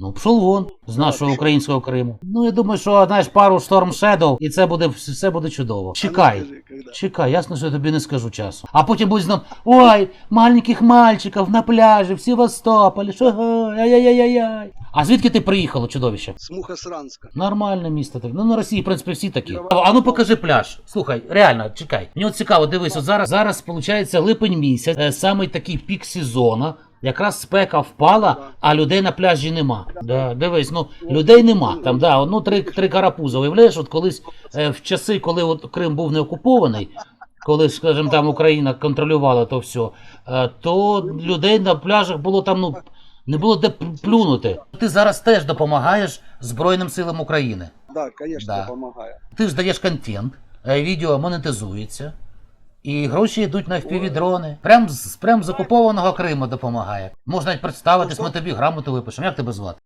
Ну, пшов вон з нашого українського Криму. Ну, я думаю, що знаєш пару Storm Shadow, і це буде все буде чудово. Чекай. Ну когда? Чекай, ясно, що я тобі не скажу часу. А потім будь знов, ой, маленьких мальчиків на пляжі в Севастополі, що ай-яй-яй-яй. А звідки ти приїхало, чудовище? С Мухосранска. Нормальне місто. Ну на Росії, в принципі, всі такі. А, ну покажи пляж. Слухай, реально, чекай. Мені от цікаво, дивись, от зараз, зараз виходить липень місяць, е, самий такий пік сезону. Якраз спека впала, а людей на пляжі нема. Да, дивись, ну людей нема. Там да, ну три, три карапуза. Уявляєш, от колись е, в часи, коли от Крим був не окупований, коли, скажімо, там Україна контролювала то все, е, то людей на пляжах було там, ну, не було де плюнути. Ти зараз теж допомагаєш Збройним силам України. Да, конечно, Да. я помогаю. Ти ж даєш контент, е, відео монетизується, і гроші йдуть на FPV-дрони. Прям з прям з окупованого Криму допомагає. Можна навіть представитись, ми тобі грамоту випишемо. Як тебе звати?